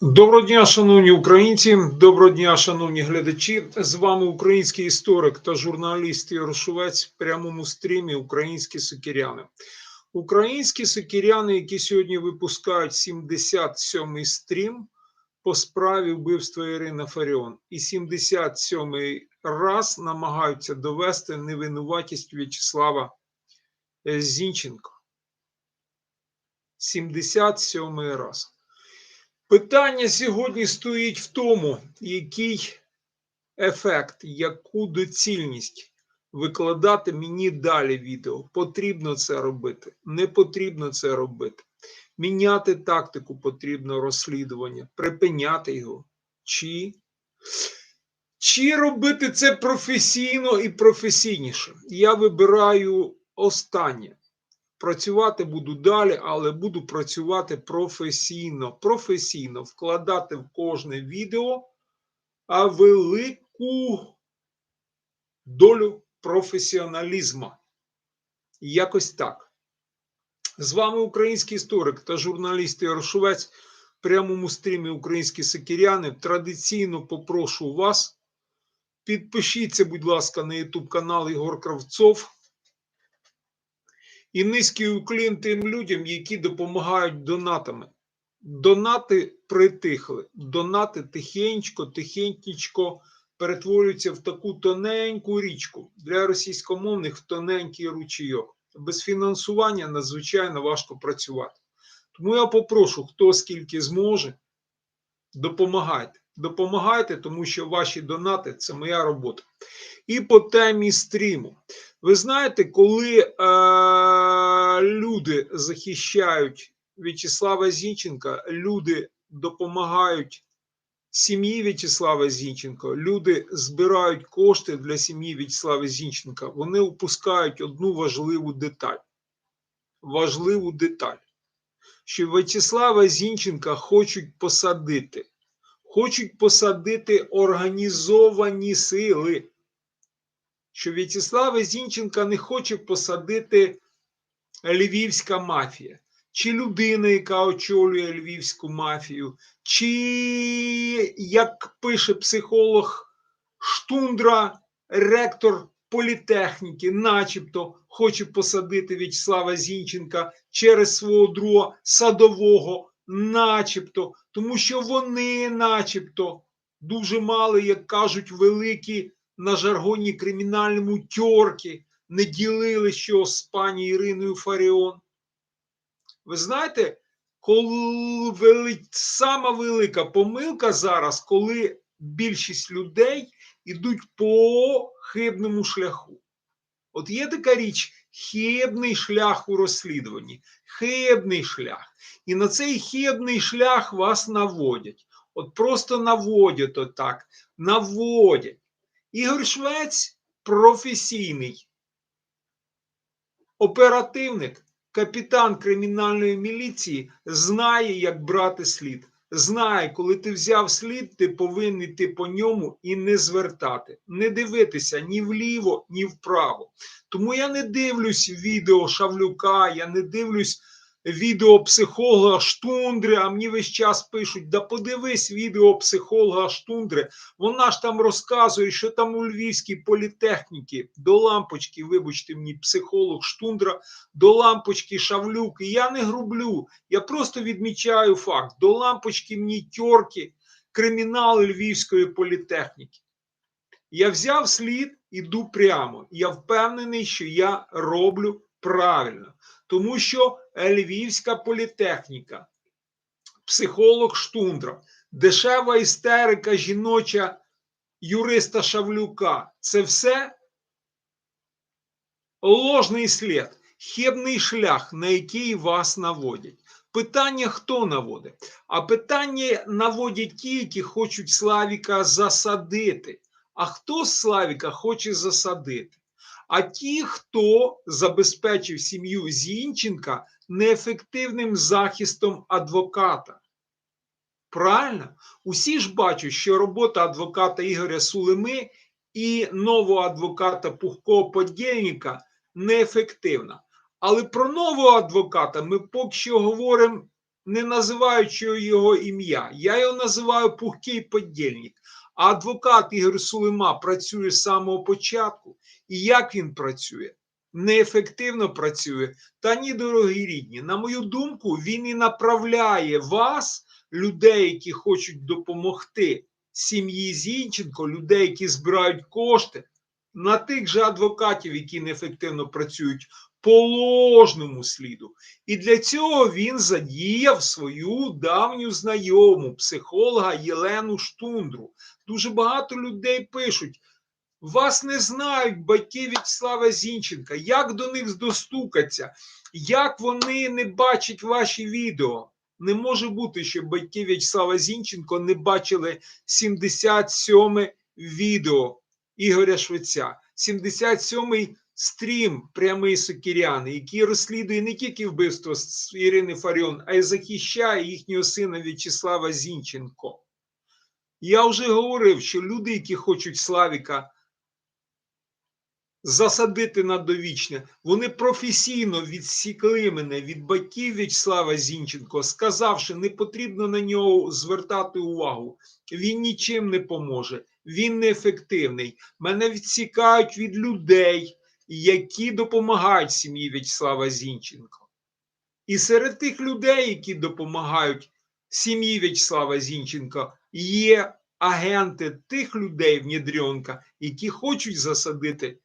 Доброго дня, шановні українці, доброго дня, шановні глядачі. З вами український історик та журналіст Ігор Шувець в прямому стрімі Українські сокиряни. Українські сокиряни, які сьогодні випускають 77-й стрім по справі вбивства Ірини Фаріон, і 77-й раз намагаються довести невинуватість В'ячеслава е, Зінченко. 77-й раз. Питання сьогодні стоїть в тому, який ефект, яку доцільність викладати мені далі відео. Потрібно це робити, не потрібно це робити. Міняти тактику потрібно розслідування, припиняти його. Чи, чи робити це професійно і професійніше. Я вибираю останнє. Працювати буду далі, але буду працювати професійно. Професійно вкладати в кожне відео а велику долю професіоналізму. Якось так. З вами український історик та журналіст Ігор Шувець в прямому стрімі Українські Сикіряни. Традиційно попрошу вас. Підпишіться, будь ласка, на YouTube канал Ігор Кравцов. І низький уклін тим людям, які допомагають донатами. Донати притихли, донати тихенько, тихенько перетворюються в таку тоненьку річку для російськомовних в тоненький ручійок. Без фінансування надзвичайно важко працювати. Тому я попрошу, хто скільки зможе, допомагайте. Допомагайте, тому що ваші донати це моя робота. І по темі стріму. Ви знаєте, коли е, люди захищають В'ячеслава Зінченка, люди допомагають сім'ї В'ячеслава Зінченка, люди збирають кошти для сім'ї В'ячеслава Зінченка, вони упускають одну важливу деталь. Важливу деталь, що В'ячеслава Зінченка хочуть посадити, хочуть посадити організовані сили. Що В'ячеслава Зінченка не хоче посадити львівська мафія, чи людина, яка очолює львівську мафію, чи, як пише психолог Штундра, ректор політехніки, начебто хоче посадити В'ячеслава Зінченка через свого друга садового, начебто, тому що вони, начебто, дуже мали, як кажуть, великі на жаргоні кримінальному тьорки не ділили що з пані Іриною Фаріон. Ви знаєте, коли вели... сама велика помилка зараз, коли більшість людей йдуть по хибному шляху. От є така річ хибний шлях у розслідуванні, хибний шлях. І на цей хибний шлях вас наводять. От просто наводять отак, наводять. Ігор Швець професійний оперативник, капітан кримінальної міліції, знає, як брати слід. Знає, коли ти взяв слід, ти повинен йти по ньому і не звертати, не дивитися ні вліво, ні вправо. Тому я не дивлюсь відео Шавлюка, я не дивлюсь відео психолога Штундри, а мені весь час пишуть: да подивись відео психолога Штундри. Вона ж там розказує, що там у Львівській політехніці до лампочки, вибачте мені, психолог Штундра, до лампочки Шавлюк. І я не грублю, я просто відмічаю факт: до лампочки мені тьорки, кримінали Львівської політехніки. Я взяв слід, іду прямо. Я впевнений, що я роблю правильно. Тому що Львівська політехніка, психолог Штундра, дешева істерика жіноча юриста Шавлюка це все ложний слід, хибний шлях, на який вас наводять. Питання хто наводить? А питання наводять ті, які хочуть Славіка засадити. А хто з Славіка хоче засадити? А ті, хто забезпечив сім'ю Зінченка неефективним захистом адвоката. Правильно? Усі ж бачать, що робота адвоката Ігоря Сулими і нового адвоката Пухкого Подєльника неефективна. Але про нового адвоката ми поки що говоримо не називаючи його ім'я. Я його називаю пухкий подільник. А адвокат Ігор Сулима працює з самого початку. І як він працює? Неефективно працює. Та ні, дорогі рідні. На мою думку, він і направляє вас, людей, які хочуть допомогти сім'ї Зінченко, людей, які збирають кошти, на тих же адвокатів, які неефективно працюють по ложному сліду. І для цього він задіяв свою давню знайому психолога Єлену Штундру. Дуже багато людей пишуть. Вас не знають батьки В'ячеслава Зінченка. Як до них достукаться? Як вони не бачать ваші відео? Не може бути, що батьки В'ячеслава Зінченко не бачили 77 відео Ігоря Швеця, 77-й стрім прямий Сокіряни, який розслідує не тільки вбивство Ірини Фаріон, а й захищає їхнього сина В'ячеслава Зінченко. Я вже говорив, що люди, які хочуть Славіка засадити на довічне, вони професійно відсікли мене від батьків В'ячеслава Зінченко, сказавши, не потрібно на нього звертати увагу. Він нічим не поможе, він неефективний. Мене відсікають від людей, які допомагають сім'ї В'ячеслава Зінченко. І серед тих людей, які допомагають сім'ї В'ячеслава Зінченка, є агенти тих людей внідрьонка, які хочуть засадити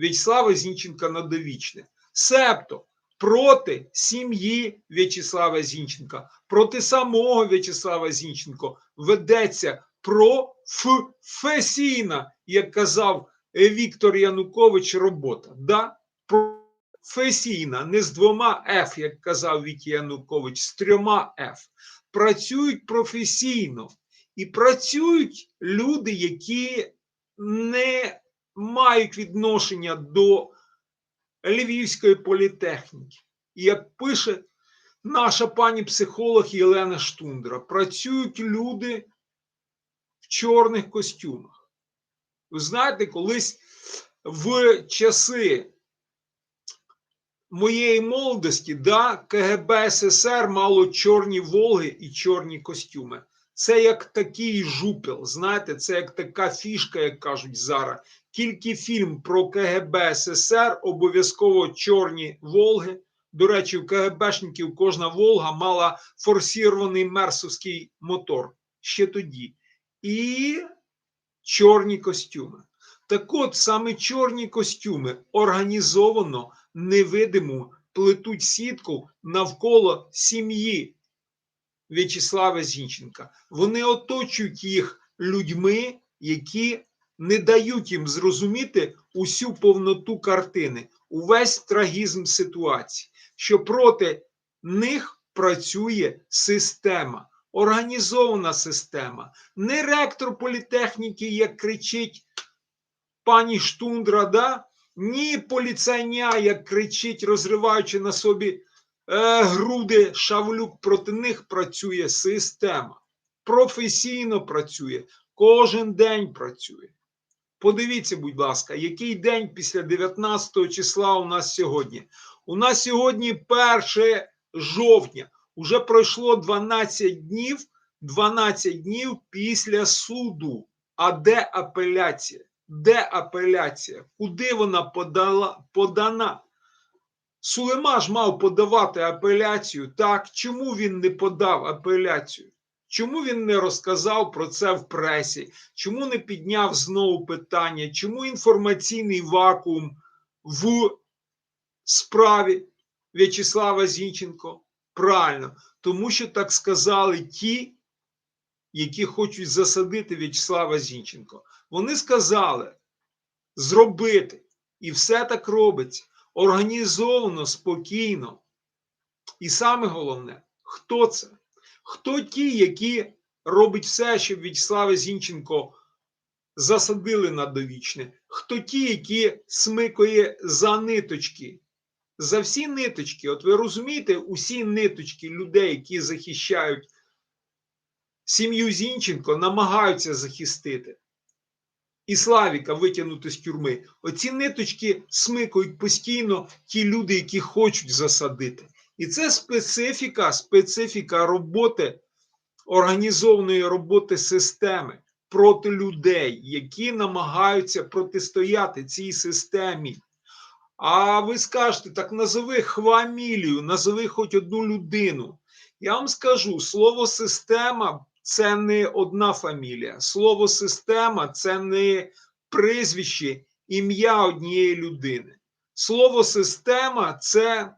В'ячеслава Зінченка на довічне. Себто проти сім'ї В'ячеслава Зінченка, проти самого В'ячеслава Зінченко ведеться професійна, як казав Віктор Янукович, робота. Да? Професійна, не з двома Ф, як казав Віктор Янукович, з трьома Ф. Працюють професійно. І працюють люди, які не мають відношення до Львівської політехніки. І як пише наша пані психолог Єлена Штундра, працюють люди в чорних костюмах. Ви знаєте, колись в часи моєї молодості да, КГБ СССР мало чорні Волги і чорні костюми. Це як такий жупел, знаєте, це як така фішка, як кажуть зараз. Тільки фільм про КГБ СССР, обов'язково чорні Волги. До речі, у КГБшників кожна Волга мала форсірований мерсовський мотор ще тоді. І чорні костюми. Так от саме чорні костюми організовано, невидимо плетуть сітку навколо сім'ї В'ячеслава Зінченка. Вони оточують їх людьми, які не дають їм зрозуміти усю повноту картини, увесь трагізм ситуації, що проти них працює система, організована система, не ректор політехніки, як кричить пані Штундра, да? ні поліцайня, як кричить, розриваючи на собі е, груди Шавлюк, проти них працює система. Професійно працює, кожен день працює. Подивіться, будь ласка, який день після 19 числа у нас сьогодні? У нас сьогодні 1 жовтня. Уже пройшло 12 днів, 12 днів після суду. А де апеляція? Де апеляція? Куди вона подала, подана? Сулейма ж мав подавати апеляцію. Так, чому він не подав апеляцію? Чому він не розказав про це в пресі? Чому не підняв знову питання? Чому інформаційний вакуум в справі В'ячеслава Зінченко? Правильно, тому що так сказали ті, які хочуть засадити В'ячеслава Зінченко. Вони сказали зробити, і все так робиться організовано, спокійно. І саме головне, хто це? Хто ті, які роблять все, щоб В'ячеслава Зінченко засадили на довічне? Хто ті, які смикає за ниточки? За всі ниточки, от ви розумієте, усі ниточки людей, які захищають сім'ю Зінченко, намагаються захистити. І Славіка витягнути з тюрми. Оці ниточки смикають постійно ті люди, які хочуть засадити. І це специфіка, специфіка роботи, організованої роботи системи проти людей, які намагаються протистояти цій системі. А ви скажете, так назови хвамілію, назови хоч одну людину. Я вам скажу, слово система це не одна фамілія. Слово система це не прізвище, ім'я однієї людини. Слово система це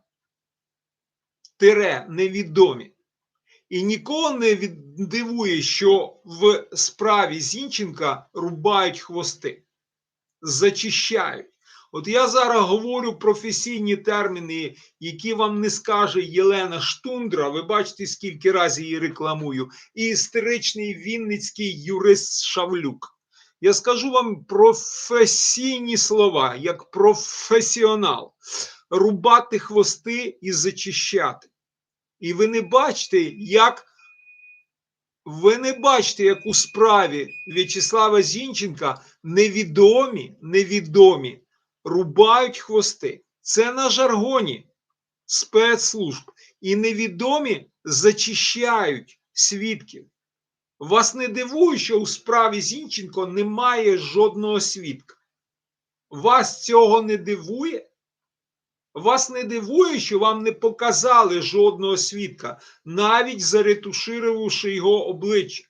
тире невідомі. І нікого не дивує, що в справі Зінченка рубають хвости, зачищають. От я зараз говорю професійні терміни, які вам не скаже Єлена Штундра. Ви бачите, скільки разів її рекламую, і історичний вінницький юрист Шавлюк. Я скажу вам професійні слова, як професіонал, рубати хвости і зачищати. І ви не бачите, як ви не бачите, як у справі В'ячеслава Зінченка невідомі, невідомі рубають хвости. Це на жаргоні спецслужб. І невідомі зачищають свідків. Вас не дивує, що у справі Зінченко немає жодного свідка. Вас цього не дивує? Вас не дивує, що вам не показали жодного свідка, навіть заретушировавши його обличчя.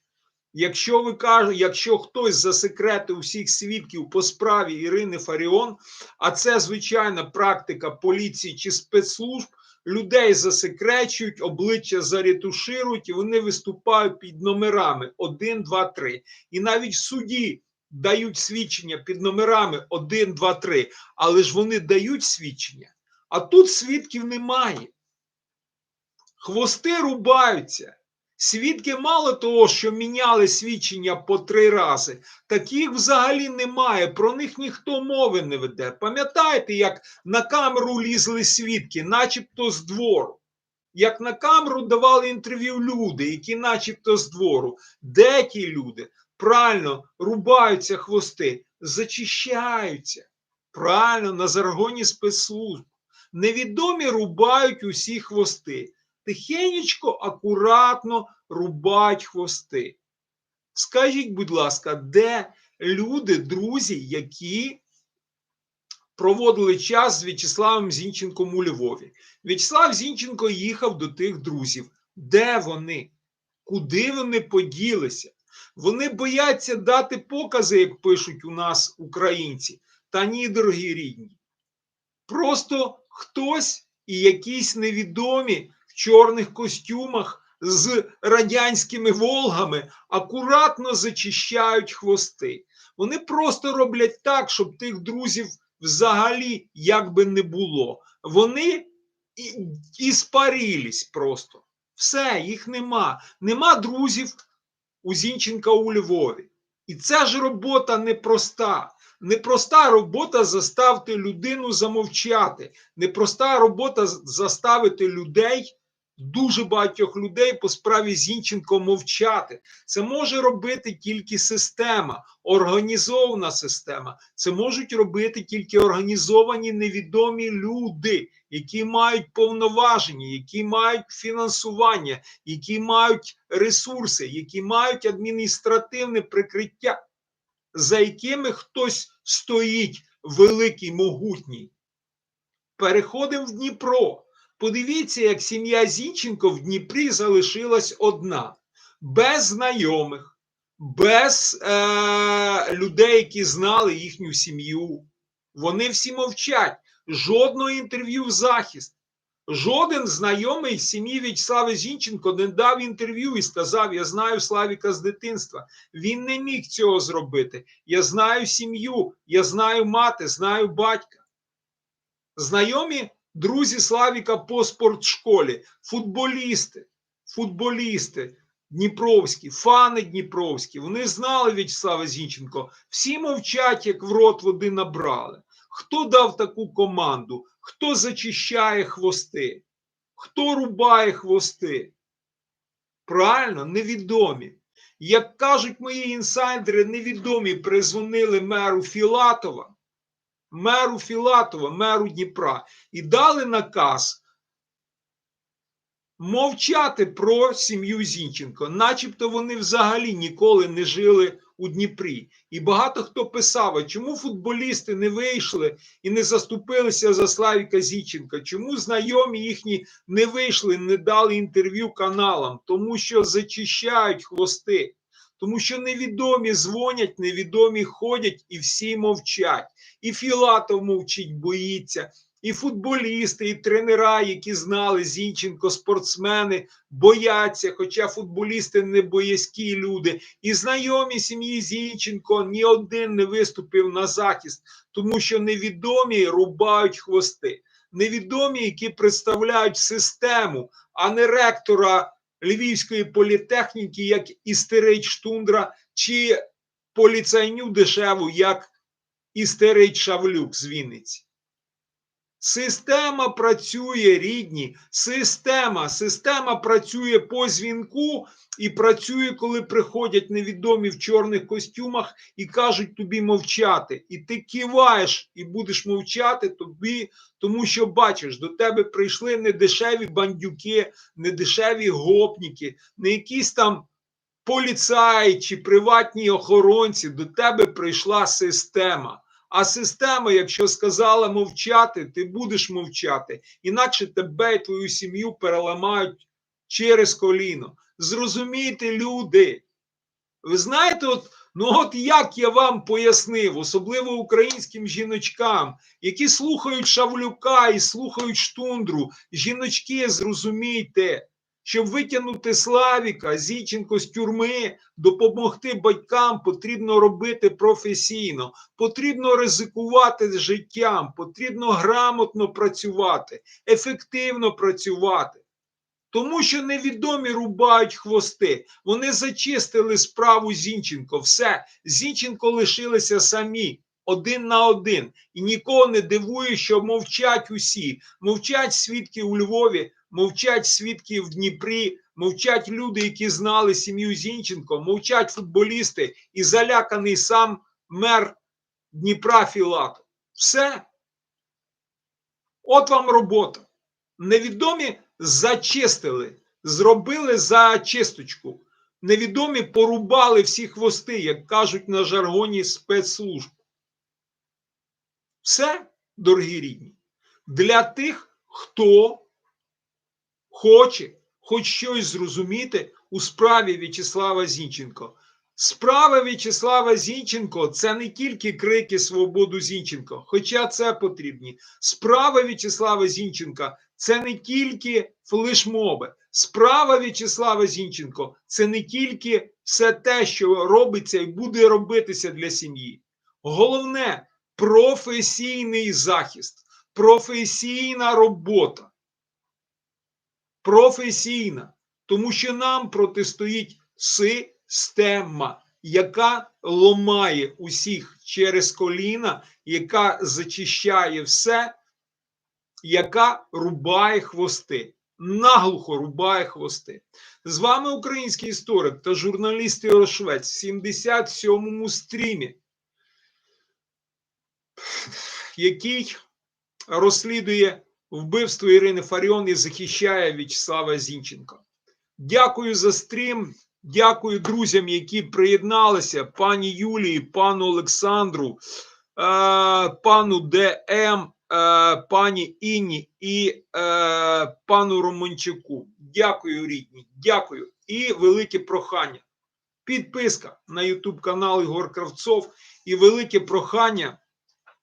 Якщо ви кажете, якщо хтось засекретив всіх свідків по справі Ірини Фаріон, а це звичайна практика поліції чи спецслужб, людей засекречують, обличчя заретуширують, і вони виступають під номерами 1, 2, 3. І навіть суді дають свідчення під номерами 1, 2, 3, але ж вони дають свідчення. А тут свідків немає. Хвости рубаються. Свідки мало того, що міняли свідчення по три рази, таких взагалі немає. Про них ніхто мови не веде. Пам'ятаєте, як на камеру лізли свідки, начебто з двору? Як на камеру давали інтерв'ю люди, які начебто з двору. Де ті люди? Правильно, рубаються хвости, зачищаються. Правильно, на заргоні спецслужб. Невідомі рубають усі хвости. Тихенечко, акуратно рубають хвости. Скажіть, будь ласка, де люди, друзі, які проводили час з В'ячеславом Зінченком у Львові? В'ячеслав Зінченко їхав до тих друзів. Де вони? Куди вони поділися? Вони бояться дати покази, як пишуть у нас українці. Та ні, дорогі рідні. Просто хтось і якісь невідомі в чорних костюмах з радянськими волгами акуратно зачищають хвости. Вони просто роблять так, щоб тих друзів взагалі як би не було. Вони і, і спарілись просто. Все, їх нема. Нема друзів у Зінченка у Львові. І ця ж робота непроста. Непроста робота заставити людину замовчати. Непроста робота заставити людей, дуже багатьох людей по справі Зінченко мовчати. Це може робити тільки система, організована система. Це можуть робити тільки організовані невідомі люди, які мають повноваження, які мають фінансування, які мають ресурси, які мають адміністративне прикриття за якими хтось стоїть великий, могутній. Переходимо в Дніпро. Подивіться, як сім'я Зінченко в Дніпрі залишилась одна, без знайомих, без е- людей, які знали їхню сім'ю. Вони всі мовчать. Жодного інтерв'ю в захист. Жоден знайомий сім'ї В'ячеслава Зінченко не дав інтерв'ю і сказав: Я знаю Славіка з дитинства. Він не міг цього зробити. Я знаю сім'ю, я знаю мати, знаю батька. Знайомі друзі Славіка по спортшколі, футболісти, футболісти Дніпровські, фани Дніпровські. Вони знали В'ячеслава Зінченко. Всі мовчать, як в рот води набрали. Хто дав таку команду? Хто зачищає хвости? Хто рубає хвости? Правильно, невідомі. Як кажуть мої інсайдери, невідомі призвонили меру Філатова, меру Філатова, меру Дніпра, і дали наказ мовчати про сім'ю Зінченко, начебто вони взагалі ніколи не жили у Дніпрі. І багато хто писав, чому футболісти не вийшли і не заступилися за Славіка Зінченка? Чому знайомі їхні не вийшли, не дали інтерв'ю каналам? Тому що зачищають хвости, тому що невідомі дзвонять, невідомі ходять і всі мовчать. І Філатов мовчить, боїться. І футболісти, і тренера, які знали Зінченко, спортсмени бояться, хоча футболісти не боязкі люди. І знайомі сім'ї Зінченко ні один не виступив на захист, тому що невідомі рубають хвости. Невідомі, які представляють систему, а не ректора Львівської політехніки, як істерич Штундра, чи поліцайню дешеву, як істерич Шавлюк з Вінниці. Система працює рідні. Система, система працює по дзвінку і працює, коли приходять невідомі в чорних костюмах і кажуть тобі мовчати. І ти киваєш і будеш мовчати тобі, тому що бачиш, до тебе прийшли не дешеві бандюки, не дешеві гопніки, не якісь там поліцаї чи приватні охоронці. До тебе прийшла система. А система, якщо сказала мовчати, ти будеш мовчати. Інакше тебе і твою сім'ю переламають через коліно. Зрозумійте, люди. Ви знаєте, от, ну от як я вам пояснив, особливо українським жіночкам, які слухають Шавлюка і слухають штундру. Жіночки, зрозумійте, щоб витягнути Славіка, Зіченко з тюрми, допомогти батькам, потрібно робити професійно, потрібно ризикувати з життям, потрібно грамотно працювати, ефективно працювати. Тому що невідомі рубають хвости. Вони зачистили справу Зінченко. Все, Зінченко лишилися самі. Один на один. І нікого не дивує, що мовчать усі. Мовчать свідки у Львові, мовчать свідки в Дніпрі, мовчать люди, які знали сім'ю Зінченко, мовчать футболісти і заляканий сам мер Дніпра Філатов. Все. От вам робота. Невідомі зачистили, зробили зачисточку. Невідомі порубали всі хвости, як кажуть на жаргоні спецслужб. Все, дорогі рідні, для тих, хто хоче хоч щось зрозуміти у справі В'ячеслава Зінченко. Справа В'ячеслава Зінченко це не тільки крики Свободу Зінченко, хоча це потрібні. Справа В'ячеслава Зінченка це не тільки флешмоби. Справа В'ячеслава Зінченко це не тільки все те, що робиться і буде робитися для сім'ї. Головне професійний захист, професійна робота. Професійна, тому що нам протистоїть система, яка ломає усіх через коліна, яка зачищає все, яка рубає хвости, наглухо рубає хвости. З вами український історик та журналіст Єрошвець в 77-му стрімі, який розслідує вбивство Ірини Фаріон і захищає В'ячеслава Зінченка. Дякую за стрім. Дякую друзям, які приєдналися, пані Юлії, пану Олександру, е, пану ДМ, е, пані Інні і е, пану Романчуку. Дякую, рідні, дякую. І велике прохання. Підписка на YouTube канал Ігор Кравцов і велике прохання.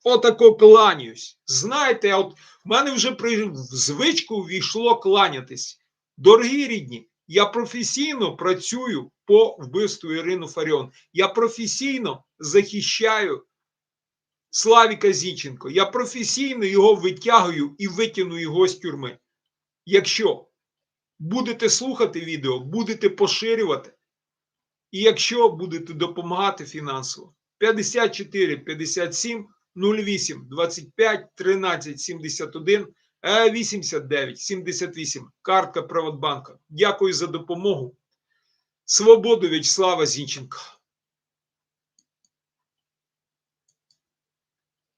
Отако кланяюсь. Знаєте, от в мене вже при в звичку ввійшло кланятись. Дорогі рідні, я професійно працюю по вбивству Ірину Фаріон. Я професійно захищаю Славіка Зіченко. Я професійно його витягую і витягну його з тюрми. Якщо будете слухати відео, будете поширювати, і якщо будете допомагати фінансово, 54 57 08 25 13 71 89 78. Картка Приватбанка. Дякую за допомогу. Свободу В'ячеслава Зінченка.